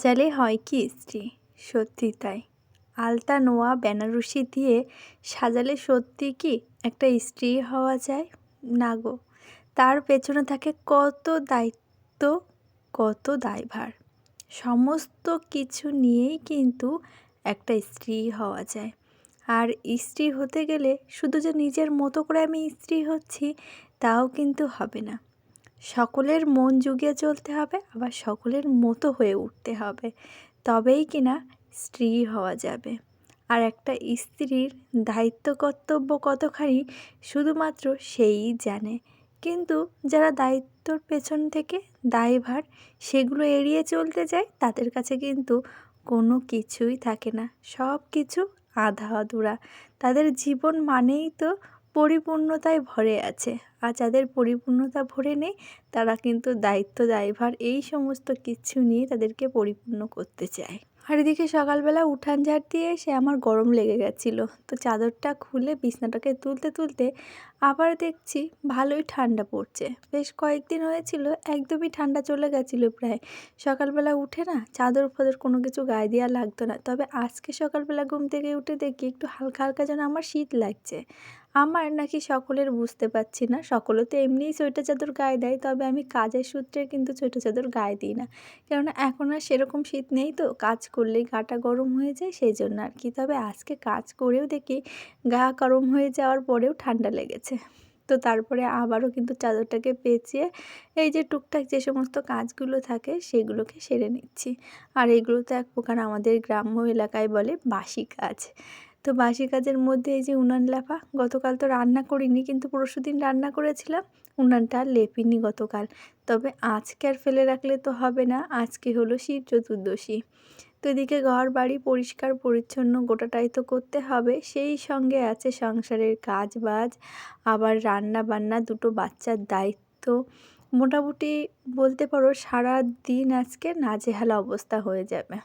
সাজালে হয় কি স্ত্রী? সত্যি তাই। আলতা নোয়া বেনারসি দিয়ে সাজালে সত্যি কি একটা স্ত্রী হওয়া যায়? না গো, তার পেছনে থাকে কত দায়িত্ব, কত দায়ভার। সমস্ত কিছু নিয়েই কিন্তু একটা স্ত্রী হওয়া যায়। আর স্ত্রী হতে গেলে শুধু যে নিজের মতো করে আমি স্ত্রী হচ্ছি, তাও কিন্তু হবে না। সকলের মন জুগিয়ে চলতে হবে, আবার সকলের মতো হয়ে উঠতে হবে। তবেই কিনা স্ত্রী হওয়া যাবে। আর একটা স্ত্রীর দায়িত্ব, কর্তব্য কতখানি শুধুমাত্র সেই জানে। কিন্তু যারা দায়িত্বর পেছন থেকে দায়ভার সেগুলো এড়িয়ে চলতে যায়, তাদের কাছে কিন্তু কোনো কিছুই থাকে না। সব কিছু আধা আধুরা তাদের জীবন মানেই তো পরিপূর্ণতায় ভরে আছে। আর যাদের পরিপূর্ণতা ভরে নেই, তারা কিন্তু দায়িত্ব দায়ভার এই সমস্ত কিছু নিয়ে তাদেরকে পরিপূর্ণ করতে চায়। আর এদিকে সকালবেলা উঠান ঝাড় দিয়ে এসে আমার গরম লেগে গেছিল। তো চাদরটা খুলে বিছনাটাকে তুলতে তুলতে আবার দেখছি ভালোই ঠান্ডা পড়ছে। বেশ কয়েকদিন হয়েছিল, একদমই ঠান্ডা চলে গেছিল প্রায়। সকালবেলা উঠে না চাদর ফাদর কোনো কিছু গায়ে দেওয়া লাগতো না। তবে আজকে সকালবেলা ঘুম থেকে উঠে দেখি একটু হালকা হালকা যেন আমার শীত লাগছে। আমার নাকি সকলের বুঝতে পারছি না। সকলে তো এমনিই সোয়েটার চাদর গায়ে দেয়, তবে আমি কাজের সূত্রে কিন্তু সোয়েটার চাদর গায়ে দিই না। কেননা এখন আর সেরকম শীত নেই তো, কাজ করলেই গাটা গরম হয়ে যায় সেই জন্য আর কি। তবে আজকে কাজ করেও দেখি গা গরম হয়ে যাওয়ার পরেও ঠান্ডা লেগেছে। তো তারপরে আবারও কিন্তু চাদরটাকে পেঁচিয়ে এই যে টুকটাক যে সমস্ত কাজগুলো থাকে সেগুলোকে সেরে নিচ্ছি। আর এগুলো তো এক প্রকার আমাদের গ্রাম্য এলাকায় বলে বাসি কাজ। তো বাসি কাজের মধ্যে এই যে উনান লেপা গতকাল তো রান্না করিনি কিন্তু পরশু দিন রান্না করেছিলাম, উনানটা আর লেপিনি গতকাল। তবে আজকে আর ফেলে রাখলে তো হবে না, আজকে হলো শিব চতুর্দশী। তো এদিকে ঘর বাড়ি পরিষ্কার, পরিচ্ছন্ন গোটাটাই তো করতে হবে। সেই সঙ্গে আছে সংসারের কাজ বাজ আবার রান্না বান্না দুটো বাচ্চার দায়িত্ব। মোটামুটি বলতে পারো সারা দিন আজকে নাজেহালা অবস্থা হয়ে যাবে।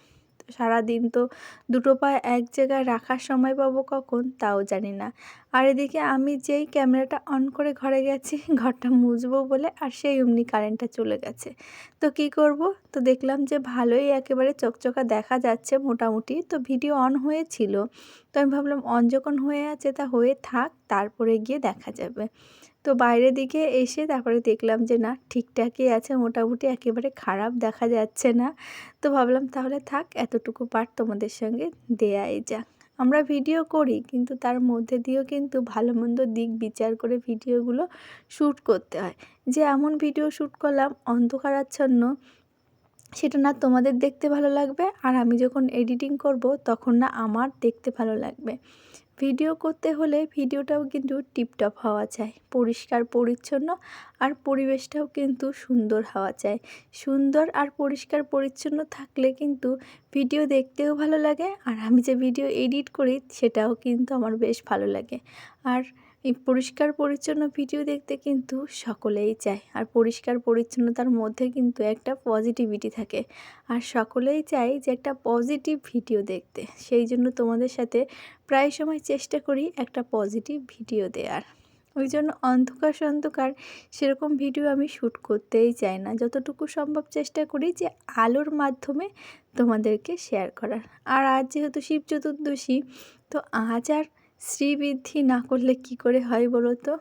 সারাদিন তো দুটো পা এক জায়গায় রাখার সময় পাবো কখন? তাও জানি না। আর এদিকে আমি যেই ক্যামেরাটা অন করে ঘরে গেছি, ঘরটা মুছবো বলে আর সেই অমনি কারেন্টটা চলে গেছে। তো কি করব? তো দেখলাম যে ভালোই একেবারে চকচকা দেখা যাচ্ছে মোটামুটি। তো ভিডিও অন হয়েছিল। তো আমি ভাবলাম অন যখন হয়ে আছে তা হয়ে থাক, তারপরে গিয়ে দেখা যাবে। তো বাইরের দিকে এসে তারপরে দেখলাম যে, না, ঠিকঠাকই আছে, মোটামুটি একেবারে খারাপ দেখা যাচ্ছে না। তো ভাবলাম, তাহলে থাক, এতটুকু পার তোমাদের সঙ্গে দেয়াই যাক। আমরা ভিডিও করি, কিন্তু তার মধ্যে দিয়েও কিন্তু ভালো মন্দ দিক বিচার করে ভিডিওগুলো শ্যুট করতে হয়। যে, এমন ভিডিও শ্যুট করলাম, অন্ধকারাচ্ছন্ন, সেটা না তোমাদের দেখতে ভালো লাগবে, আর আমি যখন এডিটিং করব, তখন না আমার দেখতে ভালো লাগবে। ভিডিও করতে হলে ভিডিওটাও কিন্তু টিপটপ হওয়া চায় পরিষ্কার, পরিচ্ছন্ন আর পরিবেশটাও কিন্তু সুন্দর হওয়া চায় সুন্দর আর পরিষ্কার, পরিচ্ছন্ন থাকলে কিন্তু ভিডিও দেখতেও ভালো লাগে আর আমি যে ভিডিও এডিট করি সেটাও কিন্তু আমার বেশ ভালো লাগে। আর এই পরিষ্কার পরিচ্ছন্ন ভিডিও দেখতে কিন্তু সকলেই চায়। আর পরিষ্কার পরিচ্ছন্নতার মধ্যে কিন্তু একটা পজিটিভিটি থাকে। আর সকলেই চায় যে একটা পজিটিভ ভিডিও দেখতে। সেই জন্য তোমাদের সাথে প্রায় সময় চেষ্টা করি একটা পজিটিভ ভিডিও দেওয়ার ওই জন্য অন্ধকার সন্ধকার সেরকম ভিডিও আমি শ্যুট করতেই চাই না। যতটুকু সম্ভব চেষ্টা করি যে আলোর মাধ্যমে তোমাদেরকে শেয়ার করার। আর আজ যেহেতু শিব চতুর্দশী, তো আজ আর শ্রীবৃদ্ধি না করলে কি করে হয় বলো তো?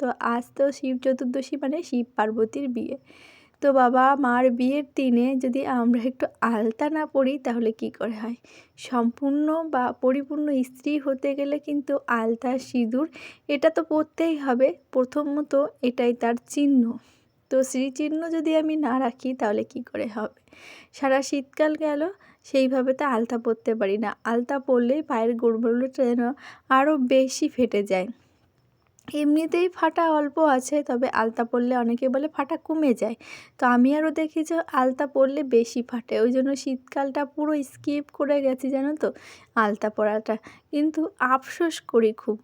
তো আজ তো শিব চতুর্দশী মানে শিব পার্বতীর বিয়ে। তো বাবা মার বিয়ের দিনে যদি আমরা একটু আলতা না পড়ি তাহলে কি করে হয়? সম্পূর্ণ বা পরিপূর্ণ স্ত্রী হতে গেলে কিন্তু আলতা সিঁদুর এটা তো পরতেই হবে। প্রথমত এটাই তার চিহ্ন। তো স্মৃচিহ্ন যদি আমি না রাখি তাহলে কি করে হবে? সারা শীতকাল গেল সেইভাবে তো আলতা পরতে পারি না। আলতা পরলেই পায়ের গোড়গুলোটা যেন আরও বেশি ফেটে যায়। এমনিতেই ফাটা অল্প আছে, তবে আলতা পরলে অনেকে বলে ফাটা কমে যায়। তো আমি আরও দেখি যে আলতা পরলে বেশি ফাটে। ওই জন্য শীতকালটা পুরো স্কিপ করে গেছি, জানো তো, আলতা পরাটা। কিন্তু আফসোস করি খুব।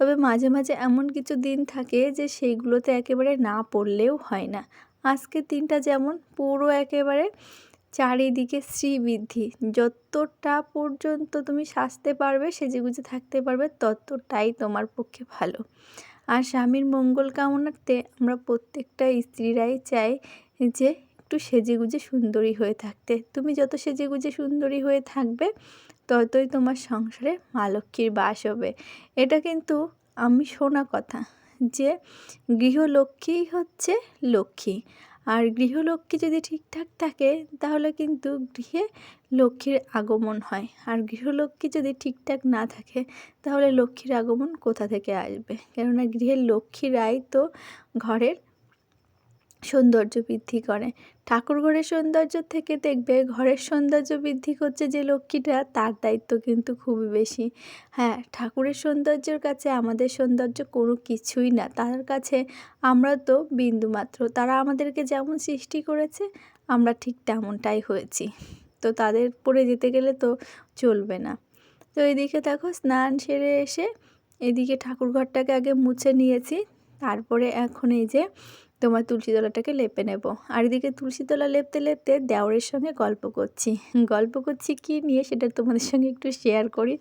তবে মাঝে মাঝে এমন কিছু দিন থাকে যে সেইগুলোতে একেবারে না পড়লেও হয় না। আজকের দিনটা যেমন পুরো একেবারে চারিদিকে শ্রীবৃদ্ধি। যতটা পর্যন্ত তুমি সাজতে পারবে সেজে সেজেগুজে থাকতে পারবে, ততটাই তোমার পক্ষে ভালো। আর স্বামীর মঙ্গল কামনার্থে আমরা প্রত্যেকটা স্ত্রীরাই চাই যে একটু সেজে গুজে সুন্দরী হয়ে থাকতে। তুমি যত সেজে গুজে সুন্দরী হয়ে থাকবে, ততই তোমার সংসারে মা লক্ষ্মীর বাস হবে। এটা কিন্তু আমি শোনা কথা যে গৃহলক্ষ্মীই হচ্ছে লক্ষ্মী। আর গৃহলক্ষ্মী যদি ঠিকঠাক থাকে, তাহলে কিন্তু গৃহে লক্ষ্মীর আগমন হয়। আর গৃহলক্ষ্মী যদি ঠিকঠাক না থাকে, তাহলে লক্ষ্মীর আগমন কোথা থেকে আসবে? কেননা গৃহের লক্ষ্মীরাই তো ঘরের সৌন্দর্য বৃদ্ধি করে। ঠাকুর ঘরের সৌন্দর্য থেকে দেখবে ঘরের সৌন্দর্য বৃদ্ধি করছে যে লক্ষ্মীটা, তার দায়িত্ব কিন্তু খুবই বেশি। হ্যাঁ ঠাকুরের সৌন্দর্যের কাছে আমাদের সৌন্দর্য কোনো কিছুই না। তার কাছে আমরা তো বিন্দুমাত্র। তারা আমাদেরকে যেমন সৃষ্টি করেছে, আমরা ঠিক তেমনটাই হয়েছি। তো তাদের পরে যেতে গেলে তো চলবে না। তো এদিকে দেখো, স্নান সেরে এসে এদিকে ঠাকুর ঘরটাকে আগে মুছে নিয়েছি। তারপরে এখন এই যে তোমার তুলসী তলাটাকে লেপে নেব। আর এদিকে তুলসী তলা লেপতে লেপতে দেওরের সঙ্গে গল্প করছি। গল্প করছি কি নিয়ে সেটা তোমাদের সঙ্গে একটু শেয়ার করি।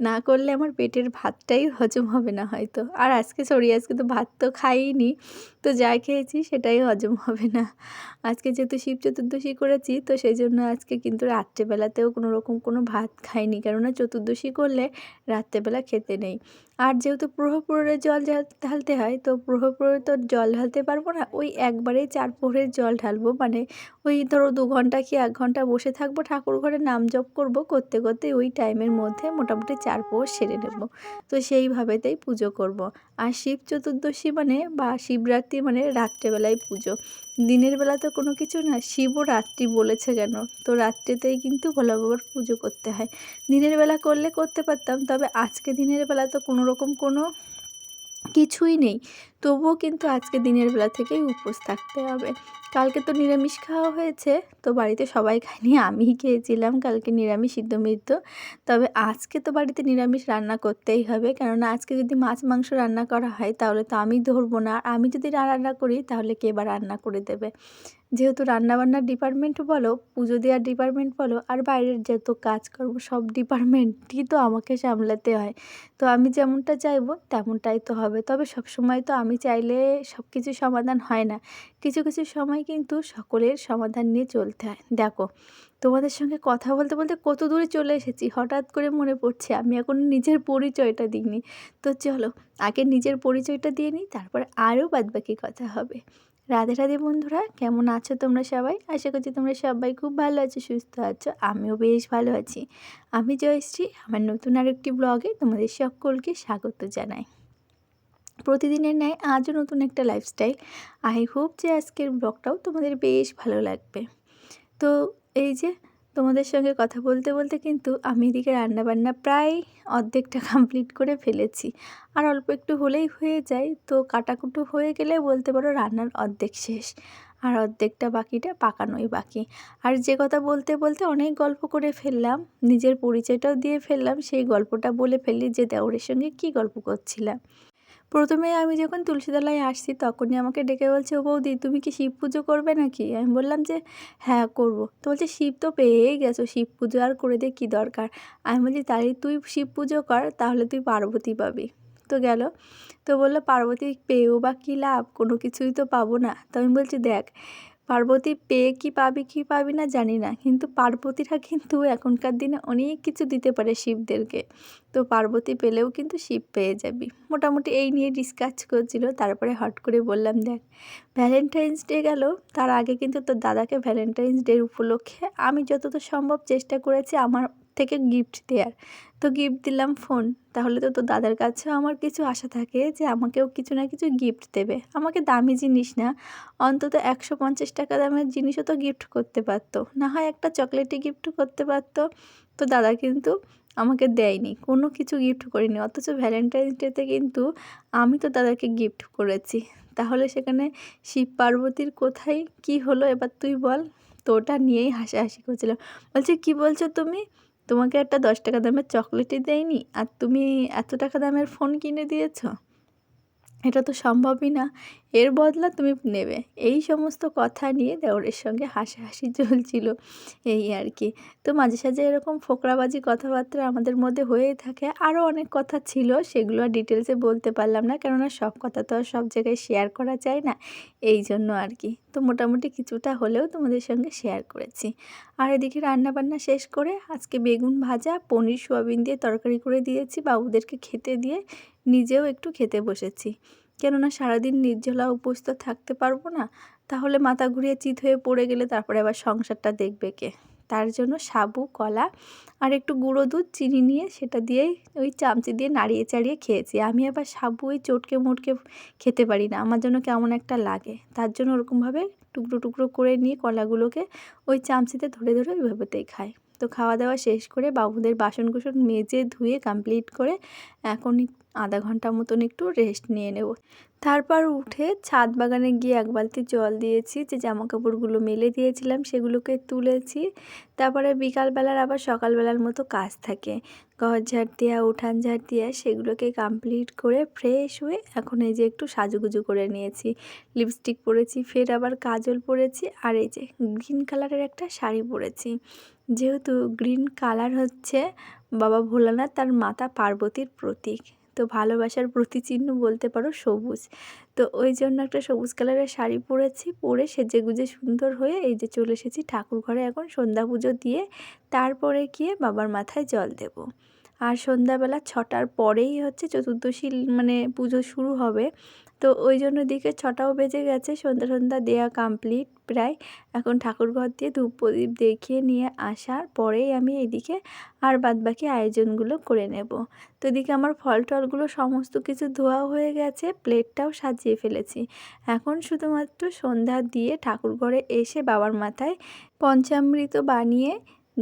না করলে আমার পেটের ভাতটাই হজম হবে না হয়তো। আর আজকে সরি আজকে তো ভাত তো খাইনি তো যা খেয়েছি সেটাই হজম হবে না। আজকে যেহেতু শিব চতুর্দশী করেছি, তো সেই জন্য আজকে কিন্তু রাত্রেবেলাতেও কোনো রকম কোনো ভাত খাইনি। কেননা চতুর্দশী করলে রাত্রেবেলা খেতে নেই। আর যেহেতু প্রহর জল ঢালতে হয়, তো প্রহর তো জল ঢালতে পারব না, ওই একবারেই চার প্রহরের জল ঢালবো। মানে ওই ধরো দু ঘণ্টা কি এক ঘণ্টা বসে থাকব, ঠাকুর ঘরে নাম জপ করব, করতে করতে ওই টাইমের মধ্যে মোটামুটি চার প্রহর সেরে নেব। তো সেইভাবেতেই পুজো করব। আর শিব চতুর্দশী মানে বা শিবরাত্রি মানে রাত্রেবেলায় পুজো। দিনের বেলা তো কোনো কিছু না শিবও রাত্রি বলেছে কেন তো রাত্রিতেই কিন্তু ভোলা বাবার পুজো করতে হয়। দিনের বেলা করলে করতে পারতাম, তবে আজকে দিনের বেলা তো কোনো রকম কোনো কিছুই নেই। তবুও কিন্তু আজকে দিনের বেলা থেকেই উপোস থাকতে হবে। কালকে তো নিরামিষ খাওয়া হয়েছে, তো বাড়িতে সবাই খায়নি আমিই খেয়েছিলাম কালকে নিরামিষ, সিদ্ধ মৃদ্ধ। তবে আজকে তো বাড়িতে নিরামিষ রান্না করতেই হবে, কেননা আজকে যদি মাছ, মাংস রান্না করা হয়, তাহলে তো আমি ধরবো না। আর আমি যদি রান্না করি, তাহলে কে বা রান্না করে দেবে? যেহেতু রান্নাবান্নার ডিপার্টমেন্ট বলো, পুজো দেওয়ার ডিপার্টমেন্ট বলো, আর বাইরের যত কাজকর্ম সব ডিপার্টমেন্টই তো আমাকে সামলাতে হয়। তো আমি যেমনটা চাইব, তেমনটাই তো হবে। তবে সব সময় তো আমি চাইলে সব কিছু সমাধান হয় না। কিছু কিছু সময় কিন্তু সকলের সমাধান নিয়ে চলতে হয়। দেখো, তোমাদের সঙ্গে কথা বলতে বলতে কত দূরে চলে এসেছি। হঠাৎ করে মনে পড়ছে, আমি এখন নিজের পরিচয়টা দিইনি। তো চলো, আগে নিজের পরিচয়টা দিয়ে নিই, তারপরে আরও বাদবাকি কথা হবে। রাধে রাধে বন্ধুরা, কেমন আছো তোমরা সবাই? আশা করছি তোমরা সবাই খুব ভালো আছো, সুস্থ আছো, আমিও বেশ ভালো আছি। আমি জয়শ্রী, আমার নতুন আরেকটি ব্লগে তোমাদের সকলকে স্বাগত জানাই। প্রতিদিনের ন্যায় আজও নতুন একটা লাইফস্টাইল আই হোপ যে আজকের ব্লগটাও তোমাদের বেশ ভালো লাগবে। তো এই যে তোমাদের সঙ্গে কথা বলতে বলতে কিন্তু আমি এদিকে রান্নাবান্না প্রায় অর্ধেকটা কমপ্লিট করে ফেলেছি। আর অল্প একটু হলেই হয়ে যায়, তো কাটাকুটো হয়ে গেলে বলতে পারো রান্নার অর্ধেক শেষ। আর অর্ধেকটা বাকিটা পাকানোই বাকি। আর যে কথা বলতে বলতে অনেক গল্প করে ফেললাম, নিজের পরিচয়টাও দিয়ে ফেললাম, সেই গল্পটা বলে ফেললি যে দেওরের সঙ্গে কি গল্প করছিলাম। প্রথমে আমি যখন তুলসীতলায় আসছি তখনই আমাকে ডেকে বলছে, ও বৌদি, তুমি কি শিব পুজো করবে নাকি? আমি বললাম যে হ্যাঁ করব। তো বলছে, শিব তো পেয়েই গেছো, শিব পুজো আর করে দিয়ে কী দরকার? আমি বলছি তাই তুই শিব পুজো কর, তাহলে তুই পার্বতী পাবি। তো গেল। তো বলল, পার্বতী পেয়েও বা কী লাভ? কোনো কিছুই তো পাবো না। তো আমি বলছি, দেখ পার্বতী পেয়ে কি পাবি কি পাবি না জানি না। কিন্তু পার্বতীরা কিন্তু এখনকার দিনে অনেক কিছু দিতে পারে শিবদেরকে। তো পার্বতী পেলেও কিন্তু শিব পেয়ে যাবি। মোটামুটি এই নিয়ে ডিসকাস করছিল। তারপরে হট করে বললাম, দেখ ভ্যালেন্টাইন্স ডে গেল। তার আগে কিন্তু তোর দাদাকে ভ্যালেন্টাইন্স ডের উপলক্ষে আমি যতদূর সম্ভব চেষ্টা করেছি আমার থেকে গিফট দেওয়ার তো গিফট দিলাম ফোন তাহলে তো তোর দাদার কাছেও আমার কিছু আশা থাকে যে আমাকেও কিছু না কিছু গিফট দেবে। আমাকে দামি জিনিস না, অন্তত একশো পঞ্চাশ টাকা দামের জিনিসও তো গিফট করতে পারতো। না হয় একটা চকলেটই গিফট করতে পারতো। তো দাদা কিন্তু আমাকে দেয়নি, কোনো কিছু গিফট করিনি। অথচ ভ্যালেন্টাইন্স ডেতে কিন্তু আমি তো দাদাকে গিফট করেছি। তাহলে সেখানে শিব পার্বতীর কোথায় কি হলো? এবার তুই বল। তো ওটা নিয়েই হাসাহাসি করছিলাম। বলছি, কি বলছো তুমি? তোমাকে একটা দশ টাকা দামের চকলেটই দেয়নি? আর তুমি এত টাকা দামের ফোন কিনে দিয়েছ? এটা তো সম্ভবই না। এর বদলা তুমি নেবে। এই সমস্ত কথা নিয়ে দেওরের সঙ্গে হাসাহাসি চলছিল এই আর কি। তো মাঝে সাঝে এরকম ফোকরাবাজি কথাবার্তা আমাদের মধ্যে হয়েই থাকে। আরও অনেক কথা ছিল, সেগুলো আর ডিটেলসে বলতে পারলাম না, কেননা সব কথা তো আর সব জায়গায় শেয়ার করা যায় না। এই জন্য আর কি। তো মোটামুটি কিছুটা হলেও তোমাদের সঙ্গে শেয়ার করেছি। আর এদিকে রান্নাবান্না শেষ করে আজকে বেগুন ভাজা, পনির সোয়াবিন দিয়ে তরকারি করে দিয়েছি, বাবুদেরকে খেতে দিয়ে নিজেও একটু খেতে বসেছি। কেননা সারাদিন নির্জলা উপোস তো থাকতে পারব না, তাহলে মাথা ঘুরিয়ে চিত হয়ে পড়ে গেলে তারপরে আবার সংসারটা দেখবে কে? তার জন্য সাবু, কলা আর একটু গুঁড়ো দুধ, চিনি নিয়ে সেটা দিয়েই ওই চামচি দিয়ে নাড়িয়ে চাড়িয়ে খেয়েছি। আমি আবার সাবু ওই চটকে মোটকে খেতে পারি না, আমার জন্য কেমন একটা লাগে। তার জন্য ওরকমভাবে টুকরো টুকরো করে নিয়ে কলাগুলোকে ওই চামচিতে ধরে ধরে ওইভাবেতেই খাই। তো খাওয়া দাওয়া শেষ করে বাবুদের বাসন কুসন মেজে ধুয়ে কমপ্লিট করে এখন আধা ঘণ্টা মতন একটু রেস্ট নিয়ে নেব। তারপর উঠে ছাদ বাগানে গিয়ে এক বালতি জল দিয়েছি, যে জামা কাপড়গুলো মেলে দিয়েছিলাম সেগুলোকে তুলেছি। তারপরে বিকালবেলার আবার সকালবেলার মতো কাজ থাকে। ঘর ঝাড় দেওয়া উঠান ঝাড় দেওয়া সেগুলোকে কমপ্লিট করে ফ্রেশ হয়ে এখন এই যে একটু সাজুগুজু করে নিয়েছি। লিপস্টিক পরেছি, ফের আবার কাজল পরেছি, আর এই যে গ্রিন কালারের একটা শাড়ি পরেছি। যেহেতু গ্রিন কালার হচ্ছে বাবা ভোলানাথ তার মাতা পার্বতীর প্রতীক। তো ভালোবাসার প্রতিচিহ্ন বলতে পারো সবুজ। তো ওই জন্য একটা সবুজ কালারের শাড়ি পরেছি, পরে সেজে গুজে সুন্দর হয়ে এই যে চলে এসেছি ঠাকুর ঘরে এখন সন্ধ্যা পুজো দিয়ে তারপরে গিয়ে বাবার মাথায় জল দেব। আর সন্ধ্যাবেলা ছটার পরেই হচ্ছে চতুর্দশী মানে পুজো শুরু হবে। তো ওই জন্য দিকে ছটাও বেজে গেছে, সন্ধ্যা সন্ধ্যা দেওয়া কমপ্লিট প্রায়। এখন ঠাকুরঘর দিয়ে ধূপ প্রদীপ দেখিয়ে নিয়ে আসার পরেই আমি এদিকে আর বাদবাকি আয়োজনগুলো করে নেব। তো এদিকে আমার ফল টলগুলো সমস্ত কিছু ধোয়া হয়ে গেছে, প্লেটটাও সাজিয়ে ফেলেছি। এখন শুধুমাত্র সন্ধ্যা দিয়ে ঠাকুরঘরে এসে বাবার মাথায় পঞ্চামৃত বানিয়ে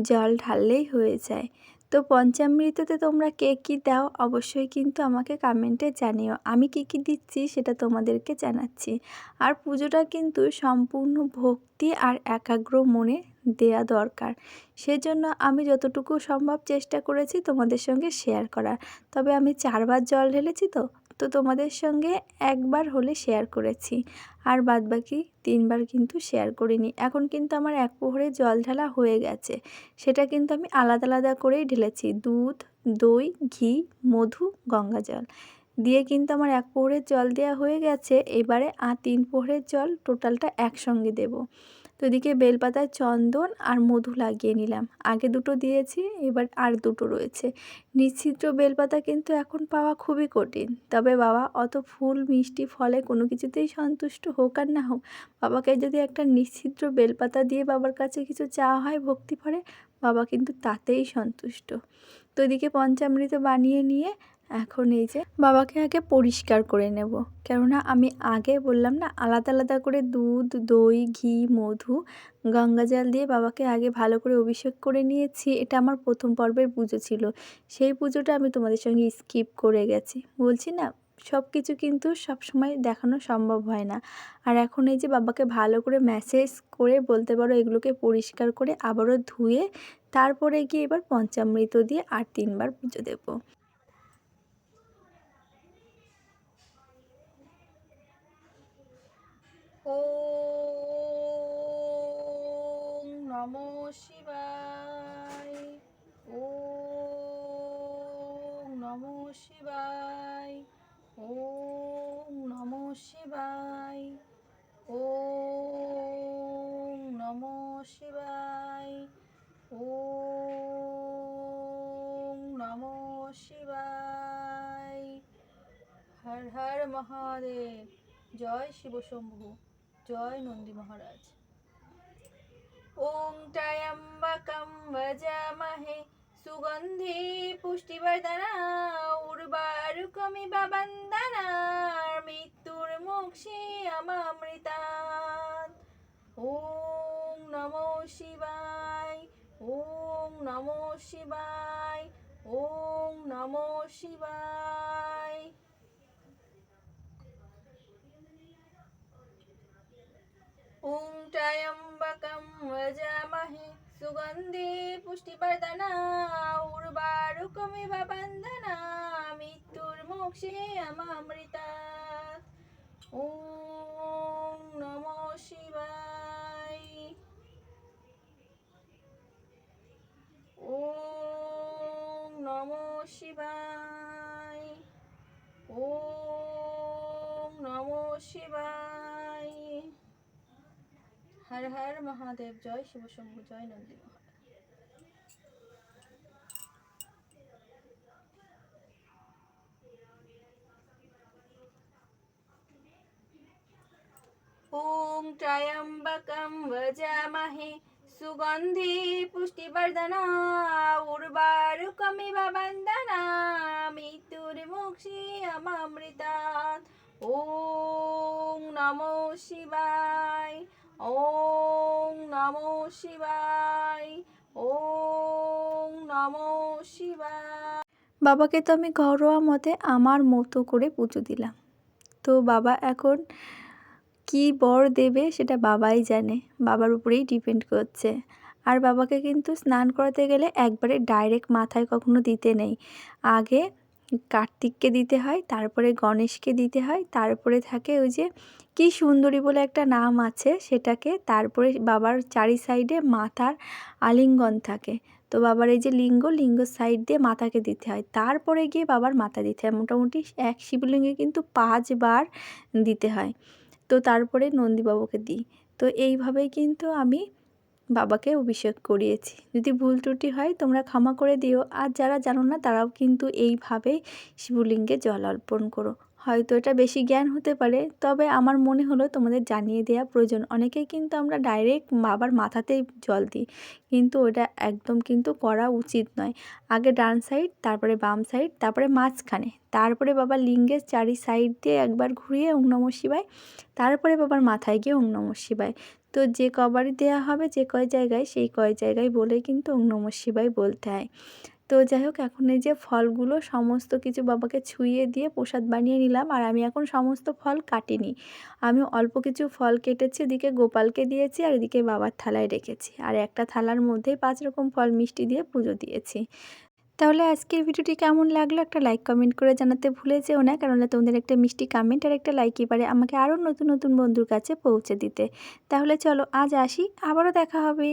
জল ঢাললেই হয়ে যায়। তো পঞ্চামৃততে তোমরা কে কী দাও অবশ্যই কিন্তু আমাকে কমেন্টে জানিও। আমি কি কি দিচ্ছি সেটা তোমাদেরকে জানাচ্ছি। আর পুজোটা কিন্তু সম্পূর্ণ ভক্তি আর একাগ্র মনে দেয়া দরকার। সেজন্য আমি যতটুকু সম্ভব চেষ্টা করেছি তোমাদের সঙ্গে শেয়ার করার। তবে আমি চারবার জল ঢেলেছি তো? তো তোমাদের সঙ্গে একবার হলে শেয়ার করেছি। আর বাদবাকি তিনবার কিন্তু শেয়ার করিনি। এখন কিন্তু আমার এক পোহরে জল ঢালা হয়ে গেছে। সেটা কিন্তু আমি আলাদা আলাদা করেই ঢেলেছি। দুধ, দই, ঘি, মধু, গঙ্গা জল। দিয়ে কিন্তু আমার এক পোহরের জল দেওয়া হয়ে গেছে। এবারে আর তিন পোহরের জল টোটালটা একসঙ্গে দেবো। তো এদিকে বেলপাতায় চন্দন আর মধু লাগিয়ে নিলাম। আগে দুটো দিয়েছি, এবার আর দুটো রয়েছে। নিশ্চিদ্র বেলপাতা কিন্তু এখন পাওয়া খুবই কঠিন। তবে বাবা, অত ফুল, মিষ্টি, ফলে কোনো কিছুতেই সন্তুষ্ট হোক আর না হোক, বাবাকে যদি একটা নিশ্চিদ্র বেলপাতা দিয়ে বাবার কাছে কিছু চাওয়া হয়, ভক্তি ভরে, বাবা কিন্তু তাতেই সন্তুষ্ট। তো এদিকে পঞ্চামৃত বানিয়ে নিয়ে এখন এই যে বাবাকে আগে পরিষ্কার করে নেব। কেননা আমি আগে বললাম না, আলাদা আলাদা করে দুধ, দই, ঘি, মধু, গঙ্গা জল দিয়ে বাবাকে আগে ভালো করে অভিষেক করে নিয়েছি। এটা আমার প্রথম পর্বের পুজো ছিল। সেই পুজোটা আমি তোমাদের সঙ্গে স্কিপ করে গেছি। বলছি না সব কিছু কিন্তু সব সময় দেখানো সম্ভব হয় না। আর এখন এই যে বাবাকে ভালো করে ম্যাসেজ করে বলতে পারো এগুলোকে পরিষ্কার করে আবারও ধুয়ে তারপরে গিয়ে এবার পঞ্চামৃত দিয়ে আর তিনবার পুজো দেবো। নমো শিবায়। ওম নমো শিবায়। ওম নমো শিবায়। ওম নমো শিবায়। ওম নমো শিবায়। হর হর মহাদেব। জয় শিবশম্ভু জয় নন্দী মহারাজ। ওং ত্রয়ম্বকম ভজামহে সুগন্ধি পুষ্টিবর্ধনা উর্বারুকমিব বন্দনা মৃত্যুর মোক্ষে অমামৃতাৎ ওং নমো শিবায় ওং নমো শিবায় ওং নমো শিবায় ॐ त्र्यम्बकं वजामहे সুগন্ধি পুষ্টি বর্দনা উর্বার কমিবা বন্ধনা মৃত্যুর মোক্ষে আমা অমৃতা ও নম শিবায়। ও নম শিবায়। ও নম শিবায়। হর হর মহাদেব জয় শিব শম্ভু জয় নন্দী মহারাজ ॐ त्र्यम्बकं वजामहे सुगन्धि पुष्टिवर्धना उर्वारुकमिव वन्दना मृत्युर्मुक्षीयममृतात् ॐ नमो शिवाय ওং নমো শিবায় ওং শিবায়। বাবাকে তো আমি ঘরোয়া মতে আমার মতো করে পুজো দিলাম। তো বাবা এখন কি বর দেবে সেটা বাবাই জানে, বাবার উপরেই ডিপেন্ড করছে। আর বাবাকে কিন্তু স্নান করাতে গেলে একবারে ডাইরেক্ট মাথায় কখনো দিতে নেই। আগে কার্তিককে দিতে হয়, তারপরে গণেশকে দিতে হয়, তারপরে থাকে ওই যে কি সুন্দরী বলে একটা নাম আছে সেটাকে, তারপরে বাবার চারি সাইডে মাথার আলিঙ্গন থাকে। তো বাবার এই যে লিঙ্গ লিঙ্গ সাইড দিয়ে মাথাকে দিতে হয়। তারপরে গিয়ে বাবার মাথা দিতে হয়। মোটামুটি এক শিবলিঙ্গে কিন্তু পাঁচবার দিতে হয়। তো তারপরে নন্দীবাবুকে দিই। তো এইভাবেই কিন্তু আমি বাবাকে অভিষেক করিয়েছি। যদি ভুল ত্রুটি হয়, তোমরা ক্ষমা করে দিও। আর যারা জানো না, তারাও কিন্তু এইভাবেই শিবলিঙ্গে জল অর্পণ করো। হয়তো এটা বেশি জ্ঞান হতে পারে। তবে আমার মনে হলো তোমাদের জানিয়ে দেওয়া প্রয়োজন। অনেকেই কিন্তু আমরা ডাইরেক্ট বাবার মাথাতেই জল দিই। কিন্তু ওটা একদম কিন্তু করা উচিত নয়। আগে ডান সাইড তারপরে বাম সাইড তারপরে মাঝখানে। তারপরে বাবার লিঙ্গের চারি সাইড দিয়ে একবার ঘুরিয়ে ওং নম শিবায়। তারপরে বাবার মাথায় গিয়ে ওং নম শিবায়। তো যে কবারই দেওয়া হবে যে কয় জায়গায়, সেই কয় জায়গায় বলে কিন্তু ওং নম শিবায় বলতে হয়। তো যাই হোক, এখন এই যে ফলগুলো সমস্ত কিছু বাবাকে ছুঁয়ে দিয়ে প্রসাদ বানিয়ে নিলাম আর আমি এখন সমস্ত ফল কাটিনি। আমি অল্প কিছু ফল কেটেছি ওদিকে গোপালকে দিয়েছি আর এদিকে বাবার থালায় রেখেছি আর একটা থালার মধ্যেই পাঁচ রকম ফল মিষ্টি দিয়ে পুজো দিয়েছি। তাহলে আজকের ভিডিওটি কেমন লাগল একটা লাইক কমেন্ট করে জানাতে ভুলে যেও না, কেননা তোমাদের একটা মিষ্টি কমেন্ট আর একটা লাইকই পারে আমাকে আরও নতুন নতুন বন্ধুর কাছে পৌঁছে দিতে। তাহলে চলো আজ আসি, আবারও দেখা হবে।